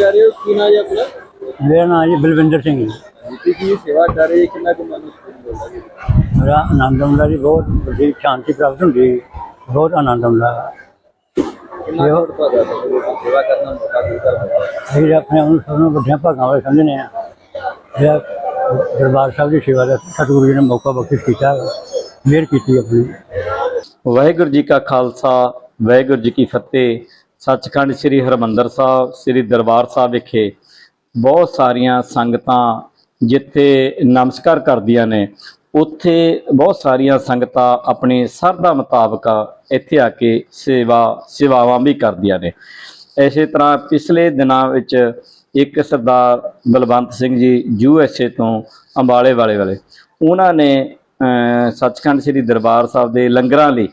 ਰਹੇ ਹੋ? ਕੀ ਨਾਮ ਹੈ ਆਪਣਾ? ਮੇਰਾ ਨਾਮ ਜੀ ਬਲਵਿੰਦਰ ਸਿੰਘ ਜੀ ਜਿੱਤੀ ਕੀ ਸੇਵਾ ਕਰ ਰਹੇ? ਕਿੰਨਾ ਕੁ ਮਨ ਨੂੰ ਸਕੂਨ ਮਿਲਦਾ ਜੀ ਮੇਰਾ ਆਨੰਦ ਆਉਂਦਾ ਜੀ ਬਹੁਤ ਵੱਡੀ ਸ਼ਾਂਤੀ ਪ੍ਰਾਪਤ ਹੁੰਦੀ ਹੈ। ਬਹੁਤ ਆਨੰਦ ਆਉਂਦਾ। ਕਿੰਨਾ ਕੁ ਭਾਗਾ ਸੇਵਾ ਕਰਨਾ ਮੌਕਾ ਦਿੱਤਾ ਹੈ ਅਸੀਂ ਆਪਣੇ ਆਪ ਨੂੰ ਸਭ ਨੂੰ ਵੱਡਿਆਂ ਭਾਗਾਂ ਵਾਲੇ ਸਮਝਦੇ ਹਾਂ। ਜਿਹੜਾ ਦਰਬਾਰ ਸਾਹਿਬ ਦੀ ਸੇਵਾ ਦਾ ਸਤਿਗੁਰੂ ਜੀ ਨੇ ਮੌਕਾ ਬਖਸ਼ਿਸ਼ ਕੀਤਾ। ਮਿਹਰ ਕੀਤੀ ਆਪਣੀ। ਵਾਹਿਗੁਰੂ ਜੀ ਕਾ ਖਾਲਸਾ ਵਾਹਿਗੁਰੂ ਜੀ ਕੀ ਫਤਿਹ। ਸੱਚਖੰਡ ਸ੍ਰੀ ਹਰਮੰਦਰ ਸਾਹਿਬ, ਸ੍ਰੀ ਦਰਬਾਰ ਸਾਹਿਬ ਵਿਖੇ ਬਹੁਤ ਸਾਰੀਆਂ ਸੰਗਤਾਂ ਜਿੱਥੇ ਨਮਸਕਾਰ ਕਰਦੀਆਂ ਨੇ, ਉੱਥੇ ਬਹੁਤ ਸਾਰੀਆਂ ਸੰਗਤਾਂ ਆਪਣੀ ਸਰਦਾ ਮੁਤਾਬਕ ਇੱਥੇ ਆ ਕੇ ਸੇਵਾ, ਸੇਵਾਵਾਂ ਵੀ ਕਰਦੀਆਂ ਨੇ। ਇਸੇ ਤਰ੍ਹਾਂ ਪਿਛਲੇ ਦਿਨਾਂ ਵਿੱਚ ਇੱਕ ਸਰਦਾਰ ਬਲਵੰਤ ਸਿੰਘ ਜੀ, ਯੂ ਐਸ ਏ ਤੋਂ ਅੰਬਾਲੇ ਵਾਲੇ ਵਾਲੇ, ਉਹਨਾਂ ਨੇ ਸੱਚਖੰਡ ਸ੍ਰੀ ਦਰਬਾਰ ਸਾਹਿਬ ਦੇ ਲੰਗਰਾਂ ਲਈ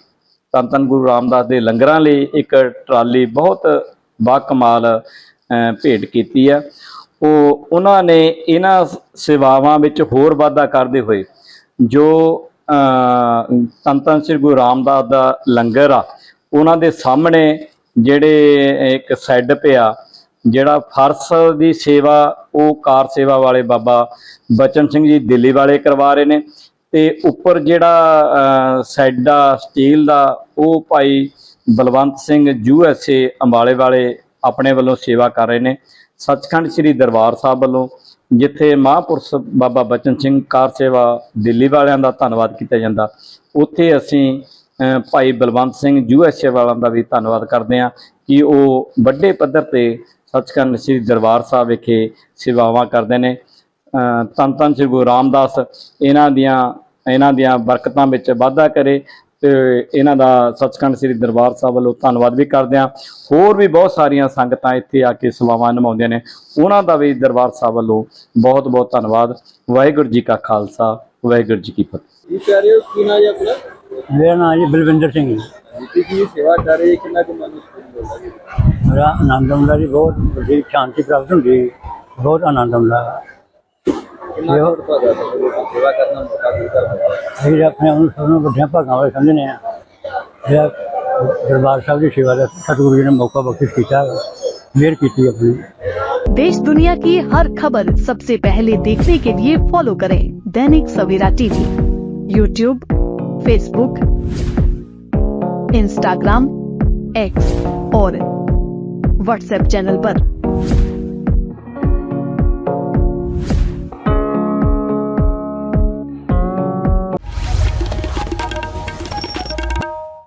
ਤਨ ਧੰਨ ਗੁਰੂ ਰਾਮਦਾਸ ਦੇ ਲੰਗਰਾਂ ਲਈ ਇੱਕ ਟਰਾਲੀ ਬਹੁਤ ਬਾਕਮਾਲ ਅਹ, ਭੇਟ ਕੀਤੀ ਹੈ। ਉਹ ਉਹਨਾਂ ਨੇ ਇਹਨਾਂ ਸੇਵਾਵਾਂ ਵਿੱਚ ਹੋਰ ਵਾਧਾ ਕਰਦੇ ਹੋਏ ਜੋ ਤਨ ਧੰਨ ਸ੍ਰੀ ਗੁਰੂ ਰਾਮਦਾਸ ਦਾ ਲੰਗਰ ਆ ਉਹਨਾਂ ਦੇ ਸਾਹਮਣੇ ਜਿਹੜੇ ਇੱਕ ਸੈੱਡ ਪਿਆ ਜਿਹੜਾ ਫਰਸ਼ ਦੀ ਸੇਵਾ ਉਹ ਕਾਰ ਸੇਵਾ ਵਾਲੇ ਬਾਬਾ ਬਚਨ ਸਿੰਘ ਜੀ ਦਿੱਲੀ ਵਾਲੇ ਕਰਵਾ ਰਹੇ ਨੇ। ਤੇ ਉੱਪਰ ਜਿਹੜਾ ਅਹ, ਆ ਸਟੀਲ ਦਾ ਉਹ ਭਾਈ Balwant Singh U S A ਅੰਬਾਲੇ ਵਾਲੇ ਆਪਣੇ ਵੱਲੋਂ ਸੇਵਾ ਕਰ ਰਹੇ ਨੇ। ਸੱਚਖੰਡ ਸ੍ਰੀ ਦਰਬਾਰ ਸਾਹਿਬ ਵੱਲੋਂ ਜਿੱਥੇ ਮਹਾਂਪੁਰਸ਼ ਬਾਬਾ ਬਚਨ ਸਿੰਘ ਕਾਰ ਸੇਵਾ ਦਿੱਲੀ ਵਾਲਿਆਂ ਦਾ ਧੰਨਵਾਦ ਕੀਤਾ ਜਾਂਦਾ ਉੱਥੇ ਅਸੀਂ ਭਾਈ Balwant Singh U S A ਵਾਲਿਆਂ ਦਾ ਵੀ ਧੰਨਵਾਦ ਕਰਦੇ ਹਾਂ ਕਿ ਉਹ ਵੱਡੇ ਪੱਧਰ ਤੇ ਸੱਚਖੰਡ ਸ੍ਰੀ ਦਰਬਾਰ ਸਾਹਿਬ ਵਿਖੇ ਸੇਵਾਵਾਂ ਕਰਦੇ ਨੇ। ਧੰਨ ਧੰਨ ਸ੍ਰੀ ਗੁਰੂ ਰਾਮਦਾਸ ਇਹਨਾਂ ਦੀਆਂ ਇਹਨਾਂ ਦੀਆਂ ਬਰਕਤਾਂ ਵਿੱਚ ਵਾਧਾ ਕਰੇ ਤੇ ਇਹਨਾਂ ਦਾ ਸੱਚਖੰਡ ਸ੍ਰੀ ਦਰਬਾਰ ਸਾਹਿਬ ਵੱਲੋਂ ਧੰਨਵਾਦ ਵੀ ਕਰਦੇ ਹਾਂ। ਹੋਰ ਵੀ ਬਹੁਤ ਸਾਰੀਆਂ ਸੰਗਤਾਂ ਇੱਥੇ ਆ ਕੇ ਸੇਵਾਵਾਂ ਨਿਭਾਉਂਦੀਆਂ ਨੇ। ਉਹਨਾਂ ਦਾ ਵੀ ਦਰਬਾਰ ਸਾਹਿਬ ਵੱਲੋਂ ਬਹੁਤ ਬਹੁਤ ਧੰਨਵਾਦ। ਵਾਹਿਗੁਰੂ ਜੀ ਕਾ ਖਾਲਸਾ ਵਾਹਿਗੁਰੂ ਜੀ ਕੀ ਫਤਿਹ। ਜੀ ਹੋ ਕੀ ਨਾਮ ਹੈ ਆਪਣਾ? ਮੇਰਾ ਨਾਮ ਜੀ ਬਲਵਿੰਦਰ ਸਿੰਘ ਜੀ। ਕੀ ਸੇਵਾ ਕਰ ਰਹੇ ਕਿੰਨਾ ਕੁ ਮਨ ਜੀ? ਮੇਰਾ ਆਨੰਦ ਆਉਂਦਾ ਜੀ ਬਹੁਤ ਸ਼ਾਂਤੀ ਪ੍ਰਾਪਤ ਹੁੰਦੀ ਬਹੁਤ ਆਨੰਦ ਆਉਂਦਾ। ਸੇਵਾ ਕਰਨਾ ਮੌਕਾ ਦਿੱਤਾ ਹੈ ਅਸੀਂ ਆਪਣੇ ਆਪ ਨੂੰ ਸਭ ਨੂੰ ਵੱਡਿਆਂ ਭਾਗਾਂ ਵਾਲੇ ਸਮਝਦੇ ਹਾਂ ਜਿਹੜਾ ਦਰਬਾਰ ਸਾਹਿਬ ਦੀ ਸੇਵਾ ਦਾ ਸਤਿਗੁਰੂ ਜੀ ਨੇ ਮੌਕਾ ਬਖਸ਼ਿਸ਼ ਕੀਤਾ ਮਿਹਰ ਕੀਤੀ ਆਪਣੀ देश दुनिया की हर खबर सबसे पहले देखने के लिए फॉलो करें Dainik Savera TV YouTube Facebook Instagram X और व्हाट्सएप चैनल पर।